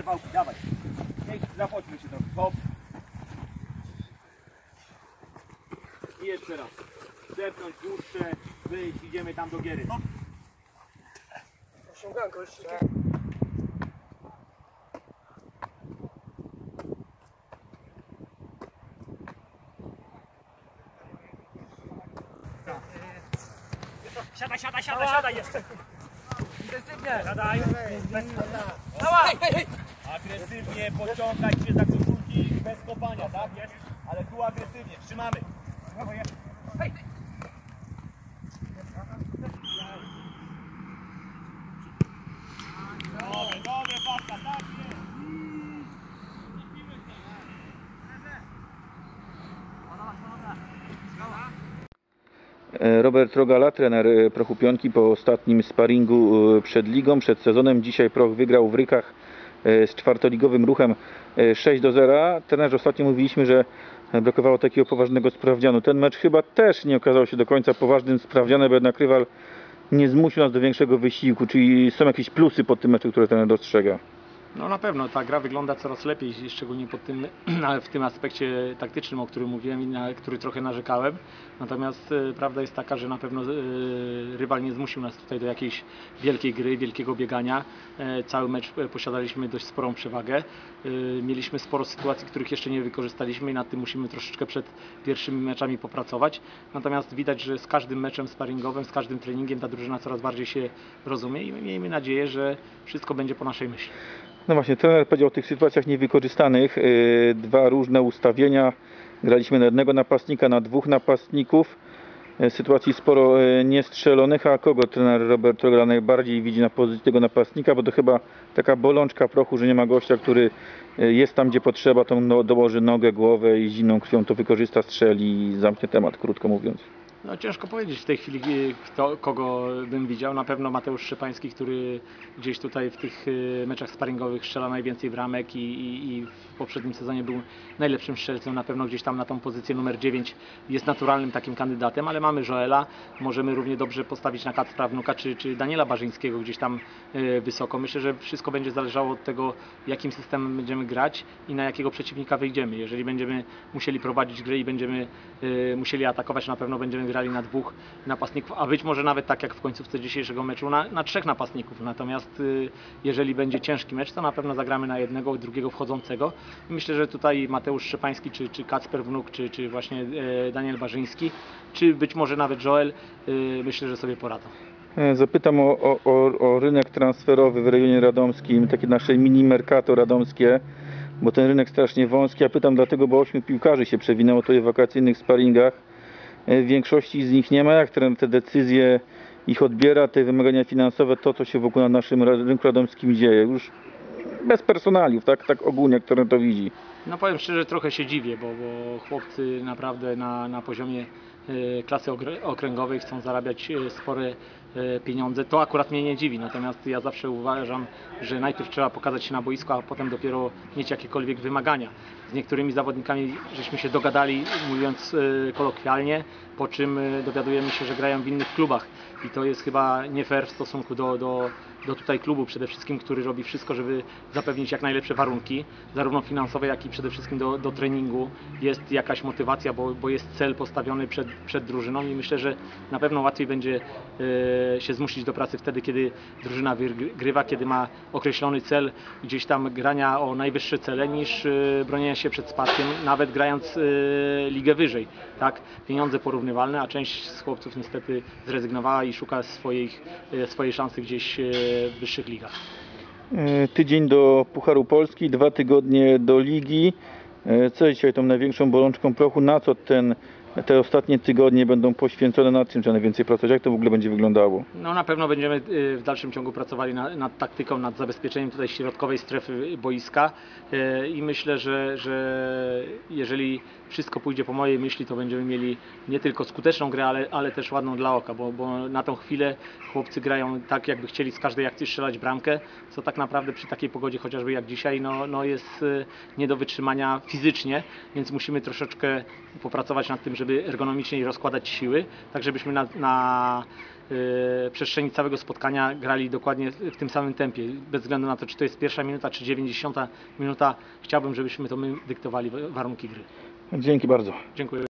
Interwałki, dawaj. Niech zachodźmy się trochę. Hop. I jeszcze raz. Zepnąć dłuższe, wyjść, idziemy tam do giery. Hop. Osiąganko jeszcze. Siadaj, siadaj, siadaj, siadaj jeszcze. Intensywnie. Siadaj. Dawaj! Agresywnie podciągaj się za koszulki bez kopania, tak? Jest? Ale tu agresywnie, trzymamy. Dobre, dobre, Patka, tak jest. E, Robert Rogala, trener e, Prochu Pionki po ostatnim sparingu e, przed ligą, przed sezonem. Dzisiaj Proch wygrał w Rykach e, z czwartoligowym ruchem e, 6 do 0. Trenerze, ostatnio mówiliśmy, że brakowało takiego poważnego sprawdzianu. Ten mecz chyba też nie okazał się do końca poważnym sprawdzianem, bo jednak rywal nie zmusił nas do większego wysiłku. Czyli są jakieś plusy po tym meczu, które trener dostrzega. No na pewno ta gra wygląda coraz lepiej, szczególnie pod tym, w tym aspekcie taktycznym, o którym mówiłem i na który trochę narzekałem. Natomiast e, prawda jest taka, że na pewno e, rywal nie zmusił nas tutaj do jakiejś wielkiej gry, wielkiego biegania. E, cały mecz posiadaliśmy dość sporą przewagę. Mieliśmy sporo sytuacji, których jeszcze nie wykorzystaliśmy i nad tym musimy troszeczkę przed pierwszymi meczami popracować. Natomiast widać, że z każdym meczem sparingowym, z każdym treningiem ta drużyna coraz bardziej się rozumie i miejmy nadzieję, że wszystko będzie po naszej myśli. No właśnie, trener powiedział o tych sytuacjach niewykorzystanych. Yy, Dwa różne ustawienia. Graliśmy na jednego napastnika, na dwóch napastników. Yy, Sytuacji sporo yy, niestrzelonych, a kogo trener Robert Rogala najbardziej widzi na pozycji tego napastnika? Bo to chyba taka bolączka prochu, że nie ma gościa, który jest tam, gdzie potrzeba, to no, dołoży nogę, głowę i zimną krwią to wykorzysta, strzeli i zamknie temat, krótko mówiąc. No ciężko powiedzieć w tej chwili, e, kto, kogo bym widział. Na pewno Mateusz Szczepański, który gdzieś tutaj w tych e, meczach sparingowych strzela najwięcej bramek i, i, i w poprzednim sezonie był najlepszym strzelcem. Na pewno gdzieś tam na tą pozycję numer 9 jest naturalnym takim kandydatem, ale mamy Joela. Możemy równie dobrze postawić na Kacpra Wnuka czy, czy Daniela Barzyńskiego gdzieś tam e, wysoko. Myślę, że wszystko będzie zależało od tego, jakim systemem będziemy grać i na jakiego przeciwnika wyjdziemy. Jeżeli będziemy musieli prowadzić grę i będziemy musieli atakować, na pewno będziemy grali na dwóch napastników, a być może nawet tak jak w końcówce dzisiejszego meczu na, na trzech napastników. Natomiast y, jeżeli będzie ciężki mecz, to na pewno zagramy na jednego, drugiego wchodzącego. Myślę, że tutaj Mateusz Szczepański, czy, czy Kacper Wnuk, czy, czy właśnie e, Daniel Barzyński, czy być może nawet Joel, y, myślę, że sobie poradzą. E, Zapytam o, o, o, o rynek transferowy w rejonie radomskim, takie nasze mini mercato radomskie, bo ten rynek strasznie wąski. Ja pytam dlatego, bo ośmiu piłkarzy się przewinęło tutaj w wakacyjnych sparingach. E, większości z nich nie ma jak te decyzje ich odbiera, te wymagania finansowe, to co się wokół na naszym rynku radomskim dzieje. Już bez personaliów, tak, tak ogólnie, trener to widzi. No powiem szczerze, trochę się dziwię, bo, bo chłopcy naprawdę na, na poziomie e, klasy okręgowej chcą zarabiać e, spore e, pieniądze. To akurat mnie nie dziwi, natomiast ja zawsze uważam, że najpierw trzeba pokazać się na boisku, a potem dopiero mieć jakiekolwiek wymagania. Z niektórymi zawodnikami żeśmy się dogadali, mówiąc kolokwialnie, po czym dowiadujemy się, że grają w innych klubach i to jest chyba nie fair w stosunku do, do, do tutaj klubu przede wszystkim, który robi wszystko, żeby zapewnić jak najlepsze warunki, zarówno finansowe, jak i przede wszystkim do, do treningu. Jest jakaś motywacja, bo, bo jest cel postawiony przed, przed drużyną i myślę, że na pewno łatwiej będzie e, się zmusić do pracy wtedy, kiedy drużyna wygrywa, kiedy ma określony cel gdzieś tam grania o najwyższe cele niż e, bronienia się przed spadkiem, nawet grając e, ligę wyżej. Tak? Pieniądze porównywalne, a część z chłopców niestety zrezygnowała i szuka swoich, e, swojej szansy gdzieś e, w wyższych ligach. E, Tydzień do Pucharu Polski, dwa tygodnie do Ligi. E, Co jest dzisiaj tą największą bolączką prochu? Na co ten, te ostatnie tygodnie będą poświęcone? Nad czym trzeba najwięcej pracować? Jak to w ogóle będzie wyglądało? No na pewno będziemy y, w dalszym ciągu pracowali na- nad taktyką, nad zabezpieczeniem tutaj środkowej strefy boiska Y, i myślę, że, że jeżeli wszystko pójdzie po mojej myśli, to będziemy mieli nie tylko skuteczną grę, ale, ale też ładną dla oka, bo, bo na tą chwilę chłopcy grają tak, jakby chcieli z każdej akcji strzelać bramkę, co tak naprawdę przy takiej pogodzie, chociażby jak dzisiaj, no, no jest y, nie do wytrzymania fizycznie, więc musimy troszeczkę popracować nad tym, żeby ergonomicznie rozkładać siły, tak żebyśmy na, na y, przestrzeni całego spotkania grali dokładnie w tym samym tempie. Bez względu na to, czy to jest pierwsza minuta, czy 90 minuta, chciałbym, żebyśmy to my dyktowali wa- warunki gry. Dzięki bardzo. Dziękuję.